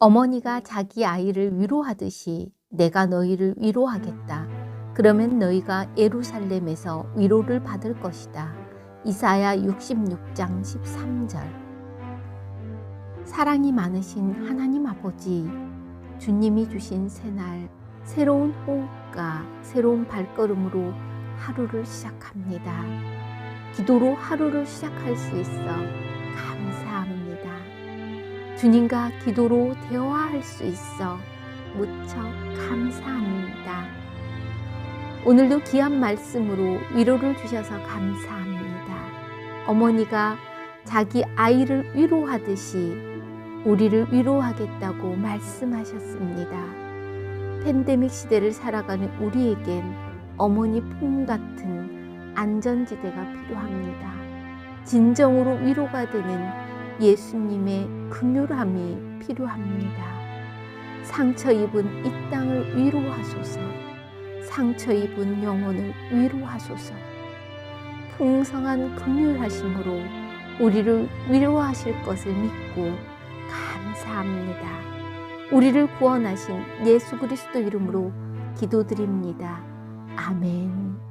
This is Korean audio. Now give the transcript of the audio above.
어머니가 자기 아이를 위로하듯이 내가 너희를 위로하겠다. 그러면 너희가 예루살렘에서 위로를 받을 것이다. 이사야 66장 13절. 사랑이 많으신 하나님 아버지, 주님이 주신 새날, 새로운 호흡과 새로운 발걸음으로 하루를 시작합니다. 기도로 하루를 시작할 수 있어 감사합니다. 주님과 기도로 대화할 수 있어 무척 감사합니다. 오늘도 귀한 말씀으로 위로를 주셔서 감사합니다. 어머니가 자기 아이를 위로하듯이 우리를 위로하겠다고 말씀하셨습니다. 팬데믹 시대를 살아가는 우리에겐 어머니 품 같은 안전지대가 필요합니다. 진정으로 위로가 되는 예수님의 긍휼함이 필요합니다. 상처 입은 이 땅을 위로하소서. 상처 입은 영혼을 위로하소서. 풍성한 긍휼하심으로 우리를 위로하실 것을 믿고 감사합니다. 우리를 구원하신 예수 그리스도 이름으로 기도드립니다. 아멘.